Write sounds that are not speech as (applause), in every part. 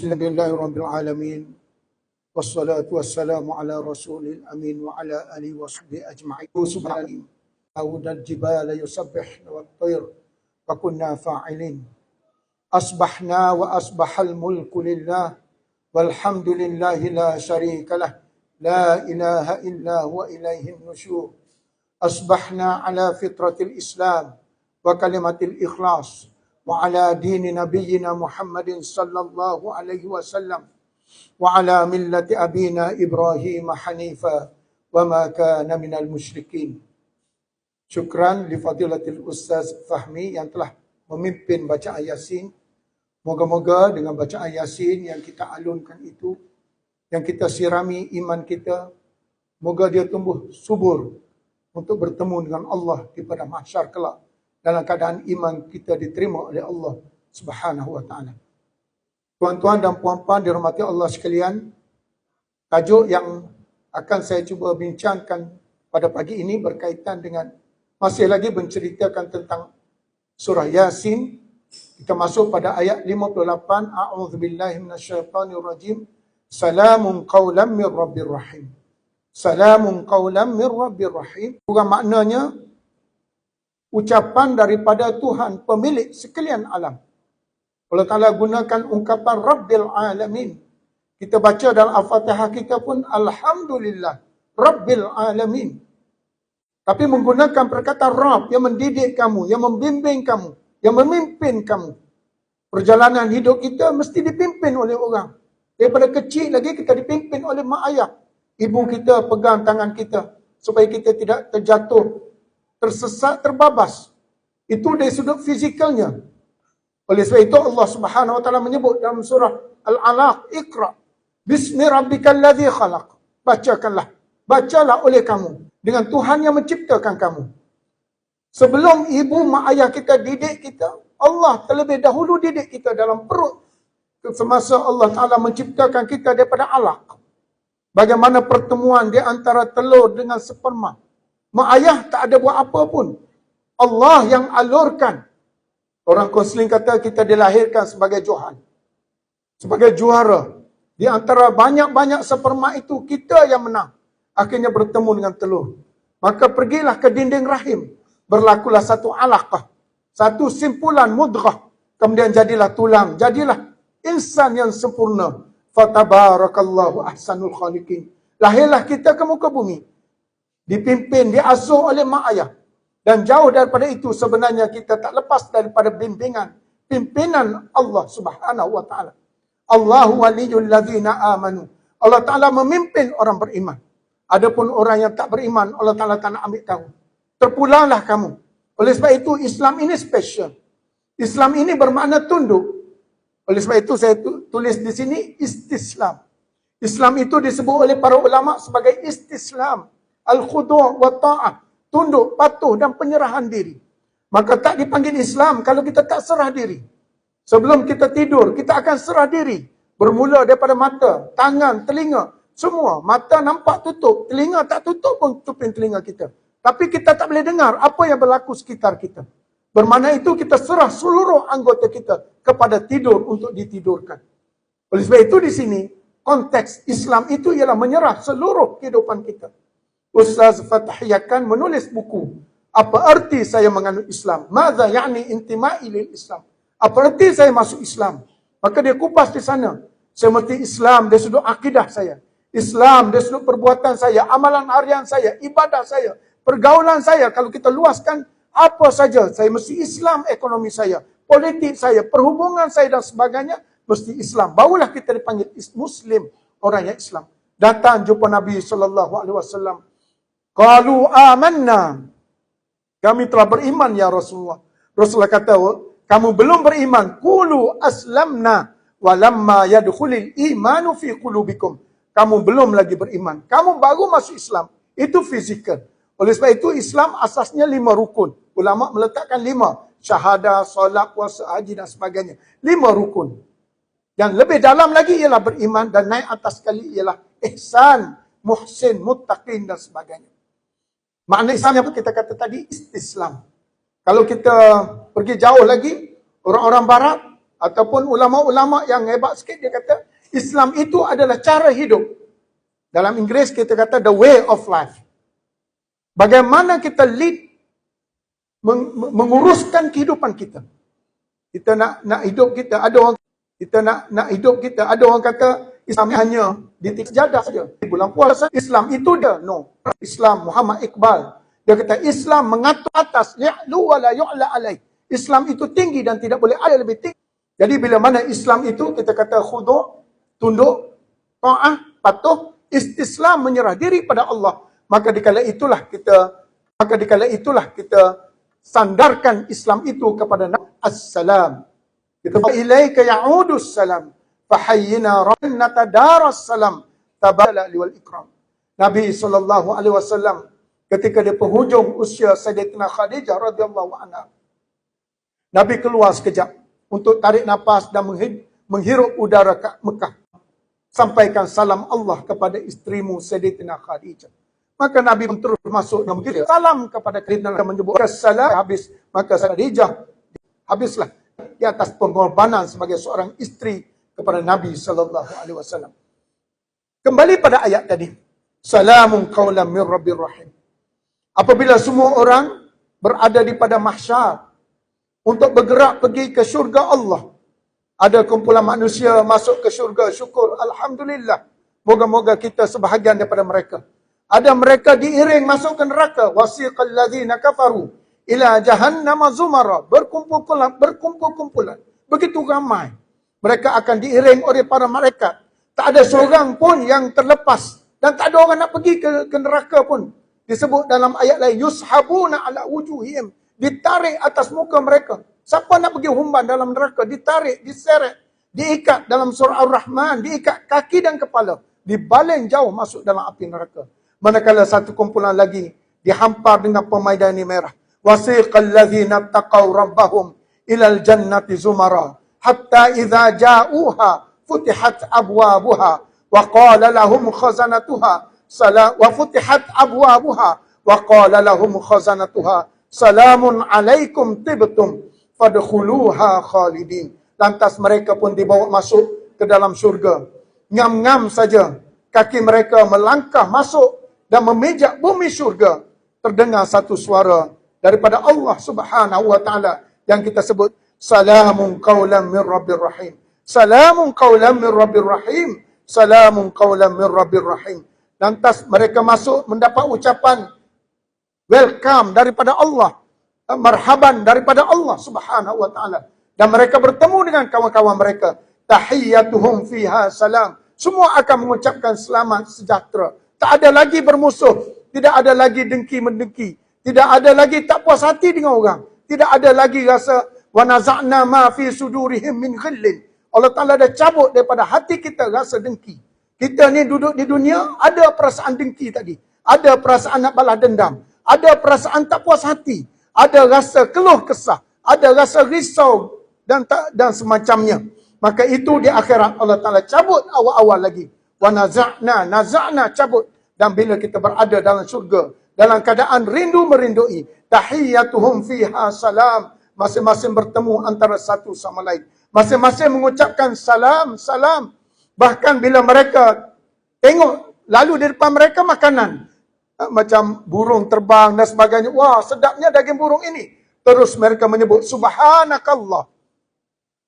الحمد لله رب العالمين والصلاة والسلام على رسول الأمين وعلى آله وصحبه أجمعين. سبحانه أود الجبال يسبح والطير وكنا فاعلين. أصبحنا وأصبح الملك لله والحمد لله لا شريك له لا إله إلا هو إليه النشور. أصبحنا على فطرة الإسلام وكلمة الإخلاص islam Wa kalimatil ikhlas وعلى دين نبينا محمد صلى الله عليه وسلم وعلى ملة أبينا إبراهيم حنيفا وما كان من المشركين Syukran li fadilatil Ustaz Fahmi yang telah memimpin bacaan Yasin. Moga-moga dengan bacaan Yasin yang kita alunkan itu, yang kita sirami iman kita, moga dia tumbuh subur untuk bertemu dengan Allah di pada mahsyar kelak dalam keadaan iman kita diterima oleh Allah Subhanahu wa taala. Tuan-tuan dan puan-puan dirahmati Allah sekalian, tajuk yang akan saya cuba bincangkan pada pagi ini berkaitan dengan masih lagi menceritakan tentang surah Yasin. Kita masuk pada ayat 58. A'udzubillahi minasyaitonirrajim. Salamun qawlam mir rabbir rahim. Salamun qawlam mir rabbir rahim. Bukan maknanya ucapan daripada Tuhan pemilik sekalian alam. Allah Ta'ala gunakan ungkapan Rabbil Alamin. Kita baca dalam Al-Fatihah kita pun Alhamdulillah Rabbil Alamin. Tapi menggunakan perkataan Rabb yang mendidik kamu, yang membimbing kamu, yang memimpin kamu. Perjalanan hidup kita mesti dipimpin oleh orang. Daripada kecil lagi kita dipimpin oleh mak ayah. Ibu kita pegang tangan kita supaya kita tidak terjatuh tersesat, terbabas. Itu dari sudut fizikalnya. Oleh sebab itu Allah Subhanahu wa taala menyebut dalam surah Al-Alaq, Iqra. Bismi rabbikal ladzi khalaq. Bacakanlah. Bacalah oleh kamu dengan Tuhan yang menciptakan kamu. Sebelum ibu mak ayah kita didik kita, Allah terlebih dahulu didik kita dalam perut semasa Allah Taala menciptakan kita daripada alaq. Bagaimana pertemuan di antara telur dengan sperma. Mak ayah tak ada buat apa pun. Allah yang alurkan. Orang konseling kata kita dilahirkan sebagai Johan. Sebagai juara. Di antara banyak-banyak sperma itu, kita yang menang. Akhirnya bertemu dengan telur. Maka pergilah ke dinding rahim. Berlakulah satu alaqah. Satu simpulan mudrah. Kemudian jadilah tulang. Jadilah insan yang sempurna. Fatabarakallahu ahsanul khaliqin. Lahirlah kita ke muka bumi dipimpin, diasuh oleh mak ayah. Dan jauh daripada itu sebenarnya kita tak lepas daripada bimbingan, pimpinan Allah subhanahu wa ta'ala. Allahu waliyul ladhina amanu. Allah Ta'ala memimpin orang beriman. Adapun orang yang tak beriman, Allah Ta'ala tak nak ambil tahu. Terpulanglah kamu. Oleh sebab itu Islam ini special. Islam ini bermakna tunduk. Oleh sebab itu saya tulis di sini istislam. Islam itu disebut oleh para ulama sebagai istislam al-khudu' wa ta'ah, tunduk, patuh dan penyerahan diri. Maka tak dipanggil Islam kalau kita tak serah diri. Sebelum kita tidur, kita akan serah diri. Bermula daripada mata, tangan, telinga, semua. Mata nampak tutup, telinga tak tutup pun tutupin telinga kita. Tapi kita tak boleh dengar apa yang berlaku sekitar kita. Bermakna itu kita serah seluruh anggota kita kepada tidur untuk ditidurkan. Oleh sebab itu di sini, konteks Islam itu ialah menyerah seluruh kehidupan kita. Ustaz Fathiyakan menulis buku. Apa arti saya menganut Islam? Mada ya'ni intima'i lil Islam? Apa arti saya masuk Islam? Maka dia kupas di sana. Saya mesti Islam dari sudut akidah saya. Islam dari sudut perbuatan saya, amalan harian saya, ibadah saya, pergaulan saya. Kalau kita luaskan apa saja, saya mesti Islam ekonomi saya, politik saya, perhubungan saya dan sebagainya, mesti Islam. Barulah kita dipanggil Muslim, orang yang Islam. Datang jumpa Nabi SAW. Qalu amanna. Kami telah beriman ya Rasulullah. Rasulullah kata, kamu belum beriman. Qulu aslamna walamma yadkhulul imanu fi qulubikum. Kamu belum lagi beriman. Kamu baru masuk Islam. Itu fizikal. Oleh sebab itu Islam asasnya lima rukun. Ulama meletakkan lima. Syahadah, solat, puasa, haji dan sebagainya. Lima rukun. Yang lebih dalam lagi ialah beriman dan naik atas sekali ialah ihsan, muhsin, muttaqin dan sebagainya. Makna Islam yang kita kata tadi, istislam. Kalau kita pergi jauh lagi, orang-orang barat, ataupun ulama-ulama yang hebat sikit dia kata Islam itu adalah cara hidup. Dalam Inggeris kita kata the way of life. Bagaimana kita lead menguruskan kehidupan kita. Kita nak nak hidup kita ada orang kita nak nak hidup kita ada orang kata Islam hanya di titik saja. Di bulan puasa Islam itu dia. No. Islam Muhammad Iqbal dia kata Islam mengatur atas ya'lu wa la yu'la alaih. Islam itu tinggi dan tidak boleh ada lebih tinggi. Jadi bila mana Islam itu kita kata khudu, tunduk, ta'ah, patuh, istislam menyerah diri pada Allah. Maka dikala itulah kita maka dikala itulah kita sandarkan Islam itu kepada Nabi Assalam. Kita ilaika ya'udus salam. Fahayyina rannata daras salam. Tabala liwal ikram. Nabi SAW ketika di penghujung usia Sayyidatina Khadijah radhiyallahu anha. Nabi keluar sekejap untuk tarik nafas dan menghirup udara kat Mekah. Sampaikan salam Allah kepada istrimu Sayyidatina Khadijah. Maka Nabi pun terus masuk dan mengirim salam kepada Khadijah dan menyebut salam habis maka Khadijah habislah di atas pengorbanan sebagai seorang istri kepada Nabi sallallahu alaihi wasallam. Kembali pada ayat tadi. Salamun qaulan min rabbir rahim. Apabila semua orang berada di pada mahsyar untuk bergerak pergi ke syurga Allah. Ada kumpulan manusia masuk ke syurga, syukur alhamdulillah. Moga-moga kita sebahagian daripada mereka. Ada mereka diiring masuk ke neraka. Wasiqal ladzina kafaru ila jahannam zumara. Berkumpul-kumpulan, berkumpul-kumpulan. Begitu ramai. Mereka akan diiring oleh para malaikat. Tak ada seorang pun yang terlepas. Dan tak ada orang nak pergi ke, ke neraka pun. Disebut dalam ayat lain. Yushabuna ala wujuhim. Ditarik atas muka mereka. Siapa nak pergi humban dalam neraka? Ditarik, diseret. Diikat dalam surah Ar-Rahman. Diikat kaki dan kepala. Dibaling jauh masuk dalam api neraka manakala satu kumpulan lagi dihampar dengan pemaidani merah wasiqal ladzina taqaw rabbahum ilal jannati zumara hatta idza ja'uha futihat abwabuha wa qala lahum khazanatuha salam wa futihat abwabuha wa qala lahum khazanatuha salamun alaikum tibtum fadkhuluha khalidin. Lantas mereka pun dibawa masuk ke dalam syurga. Ngam-ngam saja kaki mereka melangkah masuk dan memijak bumi syurga. Terdengar satu suara daripada Allah Subhanahu wa taala yang kita sebut salamun qaulan min rabbir rahim. Salamun qaulan min rabbir rahim. Salamun qaulan min rabbir rahim. Lantas mereka masuk mendapat ucapan welcome daripada Allah marhaban daripada Allah Subhanahu wa taala. Dan mereka bertemu dengan kawan-kawan mereka. Tahiyyatuhum fiha salam. Semua akan mengucapkan selamat sejahtera. Tak ada lagi bermusuh. Tidak ada lagi dengki-mendengki. Tidak ada lagi tak puas hati dengan orang. Tidak ada lagi rasa wa nazana ma fi sudurihim min ghillin. Allah Taala dah cabut daripada hati kita rasa dengki. Kita ni duduk di dunia ada perasaan dengki tadi. Ada perasaan nak balas dendam. Ada perasaan tak puas hati. Ada rasa keluh kesah. Ada rasa risau dan tak, dan semacamnya. Maka itu di akhirat Allah Taala cabut awal-awal lagi. Wa nazana nazana cabut dan bila kita berada dalam syurga dalam keadaan rindu merindui tahiyyatuhum fiha salam masing-masing bertemu antara satu sama lain. Masing-masing mengucapkan salam salam. Bahkan bila mereka tengok lalu di depan mereka makanan. Ha, macam burung terbang dan sebagainya. Wah sedapnya daging burung ini. Terus mereka menyebut subhanakallah.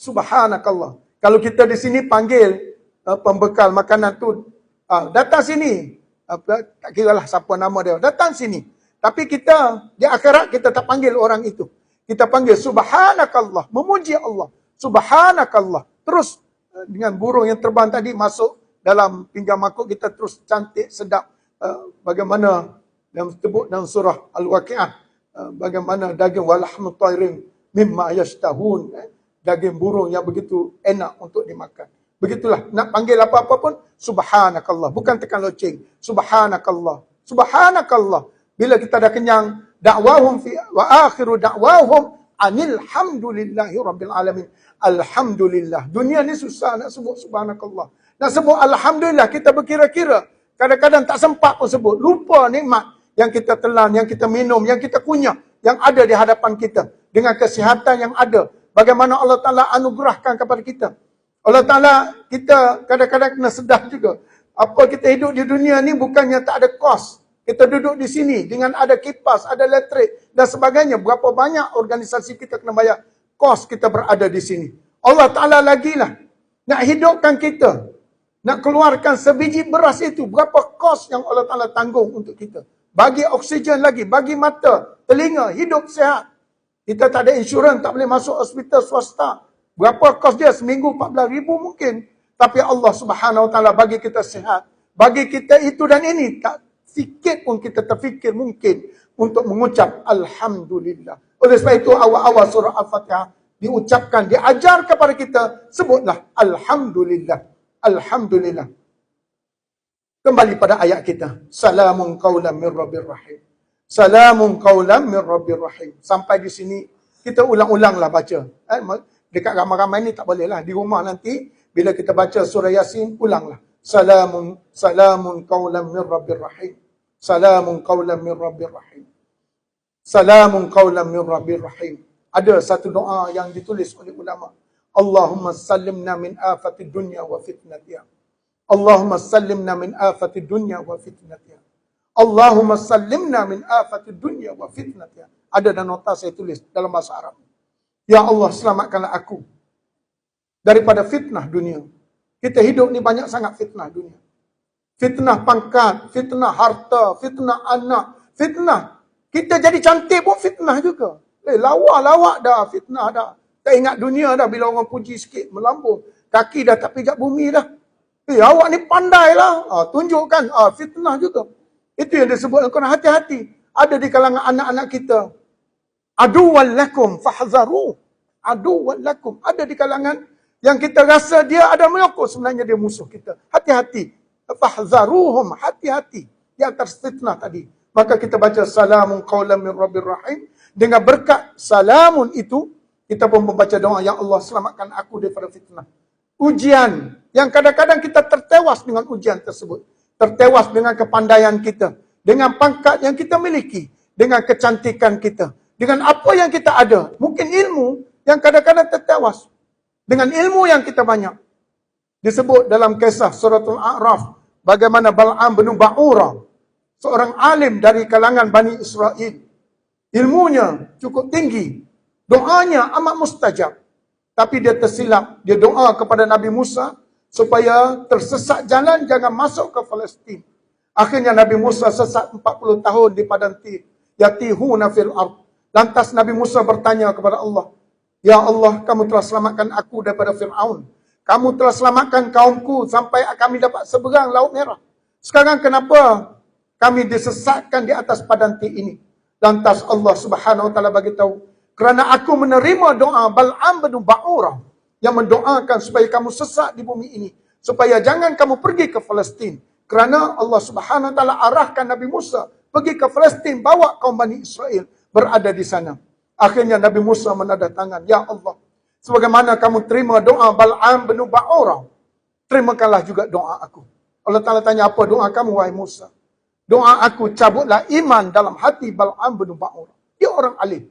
Subhanakallah. Kalau kita di sini panggil uh, pembekal makanan tu uh, datang sini. Uh, tak kira lah siapa nama dia. Datang sini. Tapi kita di akhirat kita tak panggil orang itu kita panggil subhanakallah memuji Allah. Subhanakallah. Terus uh, dengan burung yang terbang tadi masuk dalam pinggang makuk kita terus cantik sedap. Uh, bagaimana yang disebut dalam surah al-waqiah uh, bagaimana daging walahmu tairin mimma yashtahun eh, daging burung yang begitu enak untuk dimakan. Begitulah nak panggil apa-apa pun subhanakallah. Bukan tekan loceng subhanakallah. Subhanakallah bila kita dah kenyang dakwahum fi wa akhiru dakwahum anil hamdulillahi rabbil alamin. Alhamdulillah. Dunia ni susah nak sebut subhanakallah. Nak sebut alhamdulillah kita berkira-kira. Kadang-kadang tak sempat pun sebut. Lupa nikmat yang kita telan yang kita minum yang kita kunyah yang ada di hadapan kita. Dengan kesihatan yang ada. Bagaimana Allah Ta'ala anugerahkan kepada kita. Allah Ta'ala, kita kadang-kadang kena sedar juga. Apa kita hidup di dunia ni bukannya tak ada kos. Kita duduk di sini dengan ada kipas, ada elektrik dan sebagainya. Berapa banyak organisasi kita kena bayar kos kita berada di sini. Allah Ta'ala lagi lah nak hidupkan kita. Nak keluarkan sebiji beras itu. Berapa kos yang Allah Ta'ala tanggung untuk kita. Bagi oksigen lagi, bagi mata, telinga, hidup sehat. Kita tak ada insurans, tak boleh masuk hospital swasta. Berapa kos dia? Seminggu 14 ribu mungkin. Tapi Allah subhanahu wa ta'ala bagi kita sehat. Bagi kita itu dan ini. Tak sikit pun kita terfikir mungkin. Untuk mengucap Alhamdulillah. Oleh sebab itu awal-awal surah Al-Fatihah. Diucapkan, diajar kepada kita. Sebutlah Alhamdulillah. Alhamdulillah. Kembali pada ayat kita. Salamun qawlam min rabbir rahim. Salamun qawlam min rabbir rahim. Sampai di sini, kita ulang-ulanglah baca. Eh, dekat ramai-ramai ni tak boleh lah. Di rumah nanti, bila kita baca surah Yasin, ulanglah. Salamun, salamun qawlam min rabbir rahim. Salamun qawlam min rabbir rahim. Salamun qawlam min rabbir rahim. Ada satu doa yang ditulis oleh ulama. Allahumma sallimna min afati dunya wa fitnatiha. Allahumma sallimna min afati dunya wa fitnatiha. Allahumma sallimna min afati dunya wa fitnatiha. Ada dan nota saya tulis dalam bahasa Arab. Ya Allah selamatkanlah aku daripada fitnah dunia. Kita hidup ni banyak sangat fitnah dunia. Fitnah pangkat, fitnah harta, fitnah anak, fitnah. Kita jadi cantik pun fitnah juga. Eh, lawak-lawak dah, fitnah dah. Tak ingat dunia dah bila orang puji sikit, melambung. Kaki dah tak pijak bumi dah. Eh, awak ni pandai lah. Ha, tunjukkan. Ha, fitnah juga. Itu yang disebut Al-Quran. Hati-hati. Ada di kalangan anak-anak kita aduwal lakum fahzaru aduwal lakum ada di kalangan yang kita rasa dia ada menyokong sebenarnya dia musuh kita hati-hati fahzaruhum hati-hati di atas fitnah tadi maka kita baca salamun qaulam min rabbir rahim dengan berkat salamun itu kita pun membaca doa ya Allah selamatkan aku daripada fitnah ujian yang kadang-kadang kita tertewas dengan ujian tersebut tertewas dengan kepandaian kita dengan pangkat yang kita miliki dengan kecantikan kita dengan apa yang kita ada. Mungkin ilmu yang kadang-kadang tertewas. Dengan ilmu yang kita banyak. Disebut dalam kisah suratul A'raf. Bagaimana Bal'am bin Ba'ura. Seorang alim dari kalangan Bani Israel. Ilmunya cukup tinggi. Doanya amat mustajab. Tapi dia tersilap. Dia doa kepada Nabi Musa. Supaya tersesat jalan jangan masuk ke Palestin. Akhirnya Nabi Musa sesat 40 tahun di padang Tir. Yatihuna fil ardh. Lantas Nabi Musa bertanya kepada Allah, Ya Allah, kamu telah selamatkan aku daripada Fir'aun. Kamu telah selamatkan kaumku sampai kami dapat seberang Laut Merah. Sekarang kenapa kami disesatkan di atas padanti ini? Lantas Allah subhanahu wa ta'ala bagi tahu, kerana aku menerima doa Bal'am bin Ba'ura yang mendoakan supaya kamu sesat di bumi ini. Supaya jangan kamu pergi ke Palestin. Kerana Allah subhanahu wa ta'ala arahkan Nabi Musa pergi ke Palestin, bawa kaum Bani Israel berada di sana. Akhirnya Nabi Musa menadah tangan. Ya Allah, sebagaimana kamu terima doa Bal'am bin Ba'ura, terimakanlah juga doa aku. Allah Ta'ala tanya apa doa kamu, wahai Musa? Doa aku cabutlah iman dalam hati Bal'am bin Ba'ura. Dia orang alim.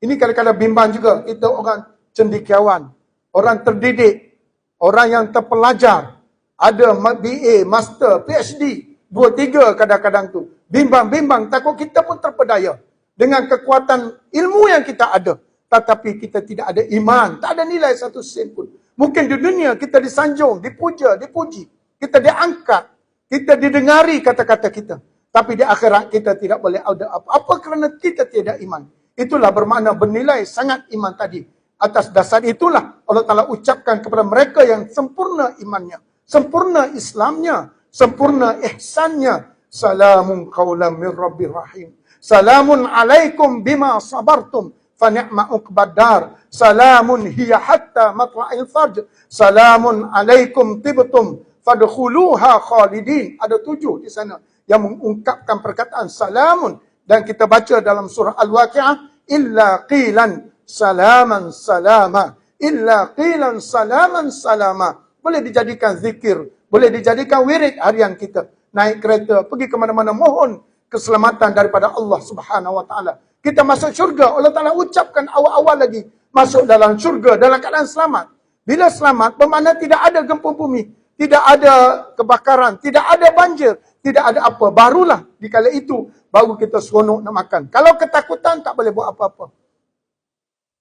Ini kadang-kadang bimbang juga. Kita orang cendikiawan. Orang terdidik. Orang yang terpelajar. Ada BA, Master, PhD. Dua, tiga kadang-kadang tu. Bimbang-bimbang. Takut kita pun terpedaya dengan kekuatan ilmu yang kita ada. Tetapi kita tidak ada iman. Tak ada nilai satu sen pun. Mungkin di dunia kita disanjung, dipuja, dipuji. Kita diangkat. Kita didengari kata-kata kita. Tapi di akhirat kita tidak boleh ada apa-apa kerana kita tidak iman. Itulah bermakna bernilai sangat iman tadi. Atas dasar itulah Allah Ta'ala ucapkan kepada mereka yang sempurna imannya. Sempurna Islamnya. Sempurna ihsannya. Salamun qawlam min Rabbi Rahim. Salamun alaikum bima sabartum fa ni'ma uqbadar. Salamun hiya hatta matla'il farj. Salamun alaikum tibtum fadkhuluha khalidin. Ada tujuh di sana yang mengungkapkan perkataan salamun dan kita baca dalam surah Al-Waqi'ah illa qilan salaman salama illa qilan salaman salama boleh dijadikan zikir boleh dijadikan wirid harian kita naik kereta pergi ke mana-mana mohon keselamatan daripada Allah Subhanahu wa taala. Kita masuk syurga, Allah Taala ucapkan awal-awal lagi, masuk dalam syurga dalam keadaan selamat. Bila selamat bermakna tidak ada gempa bumi, tidak ada kebakaran, tidak ada banjir, tidak ada apa. Barulah di kala itu baru kita seronok nak makan. Kalau ketakutan tak boleh buat apa-apa.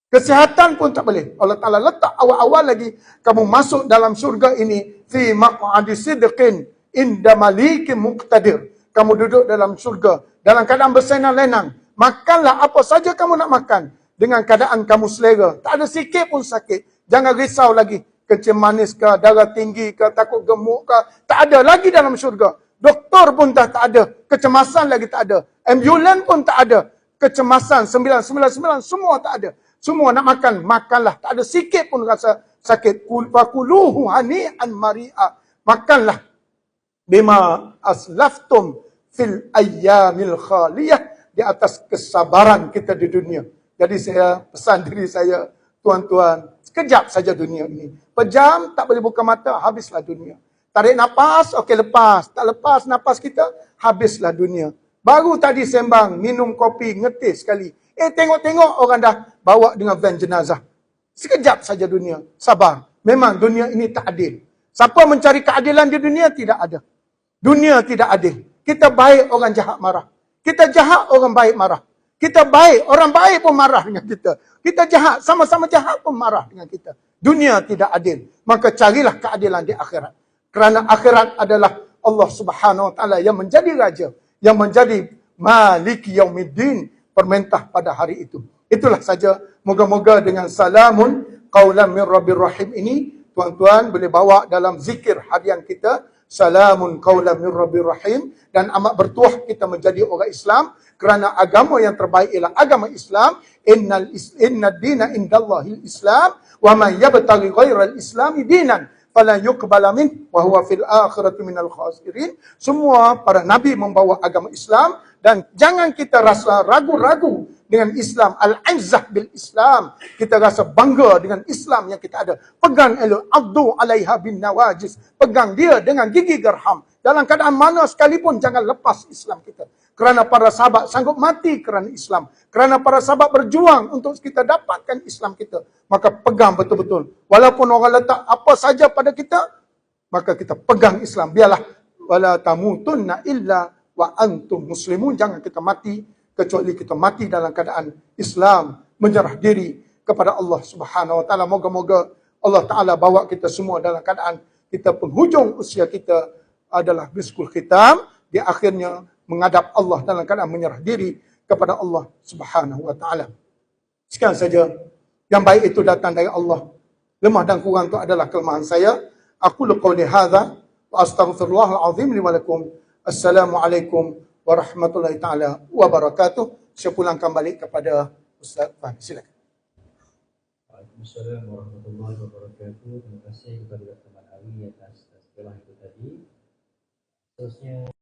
Kesihatan pun tak boleh. Allah Ta'ala letak awal-awal lagi kamu masuk dalam syurga ini fi maq'adi sidqin inda malikin muqtadir. Kamu duduk dalam syurga dalam keadaan bersenang lenang. Makanlah apa saja kamu nak makan dengan keadaan kamu selera. Tak ada sikit pun sakit. Jangan risau lagi. Kecil manis ke, darah tinggi ke, takut gemuk ke. Tak ada lagi dalam syurga. Doktor pun dah tak ada. Kecemasan lagi tak ada. Ambulan pun tak ada. Kecemasan 999 semua tak ada. Semua nak makan, makanlah. Tak ada sikit pun rasa sakit. Fakuluhu hani'an mari'a. Makanlah. Bima aslaftum fil ayyamil khaliyah. Di atas kesabaran kita di dunia. Jadi saya pesan (laughs) diri saya, tuan-tuan, sekejap saja dunia ini. Pejam, tak boleh buka mata, habislah dunia. Tarik nafas, okey lepas. Tak lepas nafas kita, habislah dunia. Baru tadi sembang, minum kopi, ngetih sekali. Eh tengok-tengok orang dah bawa dengan van jenazah. Sekejap saja dunia. Sabar. Memang dunia ini tak adil. Siapa mencari keadilan di dunia tidak ada. Dunia tidak adil. Kita baik orang jahat marah. Kita jahat orang baik marah. Kita baik, orang baik pun marah dengan kita. Kita jahat, sama-sama jahat pun marah dengan kita. Dunia tidak adil. Maka carilah keadilan di akhirat. Kerana akhirat adalah Allah Subhanahu Wa Taala yang menjadi raja, yang menjadi Malik Yaumiddin, permentah pada hari itu. Itulah saja. Moga-moga dengan salamun qaulan min rabbir rahim ini tuan-tuan boleh bawa dalam zikir harian kita salamun qaulan min rabbir rahim. Dan amat bertuah kita menjadi orang Islam. Kerana agama yang terbaik ialah agama Islam. Innal inna dina indallahi islam. Wa man yabtaghi ghairal islami dinan fala yuqbala min wa huwa fil akhirati minal khasirin. Semua para nabi membawa agama Islam. Dan jangan kita rasa ragu-ragu dengan Islam. Al-izzah bil Islam. Kita rasa bangga dengan Islam yang kita ada. Pegang elu abdu alaiha bin nawajis. Pegang dia dengan gigi gerham. Dalam keadaan mana sekalipun jangan lepas Islam kita. Kerana para sahabat sanggup mati kerana Islam. Kerana para sahabat berjuang untuk kita dapatkan Islam kita. Maka pegang betul-betul. Walaupun orang letak apa saja pada kita maka kita pegang Islam. Biarlah wala tamutunna illa wa antum muslimun. Jangan kita mati kecuali kita mati dalam keadaan Islam menyerah diri kepada Allah Subhanahu wa taala. Moga-moga Allah taala bawa kita semua dalam keadaan kita penghujung usia kita adalah biskul khitam. Di akhirnya menghadap Allah dalam keadaan menyerah diri kepada Allah Subhanahu wa taala. Sekian saja. Yang baik itu datang dari Allah. Lemah dan kurang itu adalah kelemahan saya. Aku qauli hadza wa astaghfirullahal azim li wa lakum. Assalamualaikum warahmatullahi taala wabarakatuh. Saya pulangkan balik kepada Ustaz Fahmi. Silakan. Waalaikumsalam warahmatullahi wabarakatuh. Terima kasih kepada Dr. Manawi atas segala itu tadi. Seterusnya